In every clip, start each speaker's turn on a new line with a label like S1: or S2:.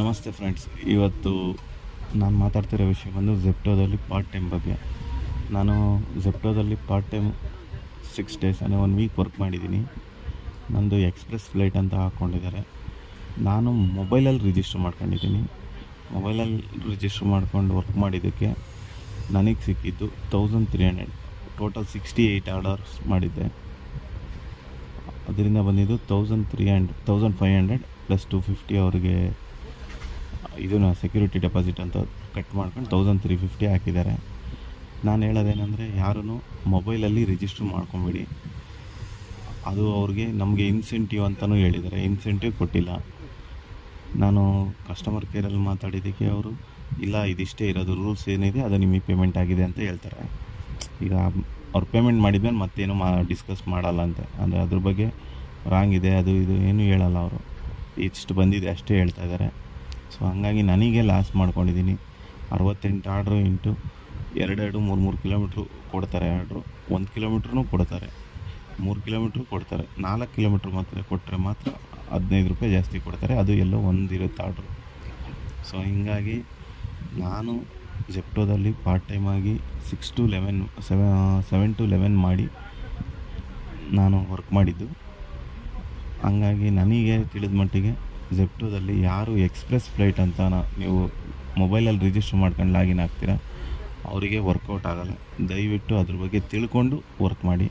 S1: ನಮಸ್ತೆ ಫ್ರೆಂಡ್ಸ್, ಇವತ್ತು ನಾನು ಮಾತಾಡ್ತಿರೋ ವಿಷಯ ಬಂದು ಜೆಪ್ಟೋದಲ್ಲಿ ಪಾರ್ಟ್ ಟೈಮ್ ಬಗ್ಗೆ. ನಾನು ಜೆಪ್ಟೋದಲ್ಲಿ ಪಾರ್ಟ್ ಟೈಮ್ ಸಿಕ್ಸ್ ಡೇಸ್ ಅಂದರೆ ಒನ್ ವೀಕ್ ವರ್ಕ್ ಮಾಡಿದ್ದೀನಿ. ನಂದು ಎಕ್ಸ್ಪ್ರೆಸ್ ಫ್ಲೈಟ್ ಅಂತ ಹಾಕ್ಕೊಂಡಿದ್ದಾರೆ ನಾನು ಮೊಬೈಲಲ್ಲಿ ರಿಜಿಸ್ಟರ್ ಮಾಡ್ಕೊಂಡಿದ್ದೀನಿ. ಮೊಬೈಲಲ್ಲಿ ರಿಜಿಸ್ಟರ್ ಮಾಡ್ಕೊಂಡು ವರ್ಕ್ ಮಾಡಿದ್ದಕ್ಕೆ ನನಗೆ ಸಿಕ್ಕಿದ್ದು thousand three hundred total sixty eight orders ಮಾಡಿದ್ದೆ. ಅದರಿಂದ ಬಂದಿದ್ದು thousand three hundred thousand five hundred plus two fifty ಅವ್ರಿಗೆ ಇದನ್ನು ಸೆಕ್ಯೂರಿಟಿ ಡೆಪಾಸಿಟ್ ಅಂತ ಕಟ್ ಮಾಡ್ಕೊಂಡು ತೌಸಂಡ್ ತ್ರೀ ಫಿಫ್ಟಿ ಹಾಕಿದ್ದಾರೆ. ನಾನು ಹೇಳೋದೇನೆಂದರೆ ಯಾರೂ ಮೊಬೈಲಲ್ಲಿ ರಿಜಿಸ್ಟ್ರ್ ಮಾಡ್ಕೊಂಬಿಡಿ. ಅದು ಅವ್ರಿಗೆ ನಮಗೆ ಇನ್ಸೆಂಟಿವ್ ಅಂತಲೂ ಹೇಳಿದ್ದಾರೆ. ಇನ್ಸೆಂಟಿವ್ ಕೊಟ್ಟಿಲ್ಲ. ನಾನು ಕಸ್ಟಮರ್ ಕೇರಲ್ಲಿ ಮಾತಾಡಿದ್ದಕ್ಕೆ ಅವರು, ಇಲ್ಲ, ಇದಿಷ್ಟೇ ಇರೋದು. ರೂಲ್ಸ್ ಏನಿದೆ, ಅದು ನಿಮಗೆ ಪೇಮೆಂಟ್ ಆಗಿದೆ ಅಂತ ಹೇಳ್ತಾರೆ. ಈಗ ಅವ್ರು ಪೇಮೆಂಟ್ ಮಾಡಿದ್ಮೇಲೆ ಮತ್ತೇನು ಮಾ ಡಿಸ್ಕಸ್ ಮಾಡಲ್ಲ ಅಂತ. ಅಂದರೆ ಅದ್ರ ಬಗ್ಗೆ ರಾಂಗ್ ಇದೆ, ಅದು ಇದು, ಏನೂ ಹೇಳಲ್ಲ ಅವರು. ಇಷ್ಟು ಬಂದಿದೆ ಅಷ್ಟೇ ಹೇಳ್ತಾ ಇದ್ದಾರೆ. ಸೊ ಹಂಗಾಗಿ ನನಗೆ ಲಾಸ್ ಮಾಡ್ಕೊಂಡಿದ್ದೀನಿ. ಅರವತ್ತೆಂಟು ಆರ್ಡ್ರು ಇಂಟು ಎರಡೆರಡು ಮೂರು ಮೂರು ಕಿಲೋಮೀಟ್ರು ಕೊಡ್ತಾರೆ ಆರ್ಡ್ರು ಒಂದು ಕಿಲೋಮೀಟ್ರೂ ಕೊಡ್ತಾರೆ. ಮೂರು ಕಿಲೋಮೀಟ್ರು ಕೊಡ್ತಾರೆ. ನಾಲ್ಕು ಕಿಲೋಮೀಟ್ರ್ ಮಾತ್ರ ಕೊಟ್ಟರೆ ಮಾತ್ರ ಹದಿನೈದು ರೂಪಾಯಿ ಜಾಸ್ತಿ ಕೊಡ್ತಾರೆ. ಅದು ಎಲ್ಲೋ ಒಂದಿರುತ್ತೆ ಆರ್ಡ್ರು ಸೊ ಹೀಗಾಗಿ ನಾನು ಜೆಪ್ಟೋದಲ್ಲಿ ಪಾರ್ಟ್ ಟೈಮ್ ಆಗಿ six to eleven seven seven to eleven ಮಾಡಿ ನಾನು ವರ್ಕ್ ಮಾಡಿದ್ದು. ಹಂಗಾಗಿ ನನಗೆ ತಿಳಿದ ಮಟ್ಟಿಗೆ ಜೆಪ್ಟೋದಲ್ಲಿ ಯಾರು ಎಕ್ಸ್ಪ್ರೆಸ್ ಫ್ಲೈಟ್ ಅಂತ ನೀವು ಮೊಬೈಲಲ್ಲಿ ರಿಜಿಸ್ಟರ್ ಮಾಡ್ಕೊಂಡು ಲಾಗಿನ್ ಆಗ್ತೀರಾ? ಅವರಿಗೆ ವರ್ಕೌಟ್ ಆಗಲ್ಲ. ದಯವಿಟ್ಟು ಅದ್ರ ಬಗ್ಗೆ ತಿಳ್ಕೊಂಡು ವರ್ಕ್ ಮಾಡಿ.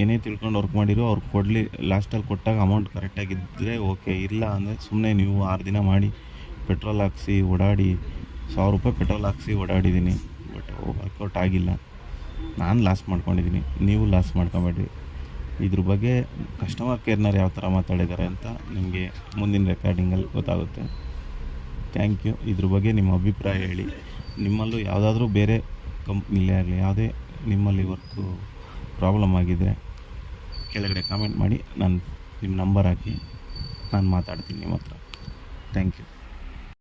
S1: ಏನೇ ತಿಳ್ಕೊಂಡು ವರ್ಕ್ ಮಾಡಿರೋ ಅವ್ರು ಕೊಡಲಿ ಲಾಸ್ಟಲ್ಲಿ ಕೊಟ್ಟಾಗ ಅಮೌಂಟ್ ಕರೆಕ್ಟಾಗಿದ್ದರೆ ಓಕೆ ಇಲ್ಲ ಅಂದರೆ ಸುಮ್ಮನೆ ನೀವು ಆರು ದಿನ ಮಾಡಿ ಪೆಟ್ರೋಲ್ ಹಾಕ್ಸಿ, ಓಡಾಡಿ, ಸಾವಿರ ರೂಪಾಯಿ ಪೆಟ್ರೋಲ್ ಹಾಕ್ಸಿ ಓಡಾಡಿದ್ದೀನಿ. ಬಟ್ ವರ್ಕೌಟ್ ಆಗಿಲ್ಲ. ನಾನು ಲಾಸ್ ಮಾಡ್ಕೊಂಡಿದ್ದೀನಿ. ನೀವು ಲಾಸ್ ಮಾಡ್ಕೊಬೇಡ್ರಿ. ಇದ್ರ ಬಗ್ಗೆ ಕಸ್ಟಮರ್ ಕೇರ್ನವ್ರು ಯಾವ ಥರ ಮಾತಾಡಿದ್ದಾರೆ ಅಂತ ನಿಮಗೆ ಮುಂದಿನ ರೆಕಾರ್ಡಿಂಗಲ್ಲಿ ಗೊತ್ತಾಗುತ್ತೆ. ಥ್ಯಾಂಕ್ ಯು ಇದ್ರ ಬಗ್ಗೆ ನಿಮ್ಮ ಅಭಿಪ್ರಾಯ ಹೇಳಿ. ನಿಮ್ಮಲ್ಲೂ ಯಾವುದಾದ್ರೂ ಬೇರೆ ಕಂಪ್ನಿಲೇ ಆಗಲಿ, ಯಾವುದೇ ನಿಮ್ಮಲ್ಲಿ ವರ್ಕು ಪ್ರಾಬ್ಲಮ್ ಆಗಿದ್ದರೆ ಕೆಳಗಡೆ ಕಾಮೆಂಟ್ ಮಾಡಿ. ನಾನು ನಿಮ್ಮ ನಂಬರ್ ಹಾಕಿ ನಾನು ಮಾತಾಡ್ತೀನಿ ನಿಮ್ಮ ಹತ್ರ. Thank you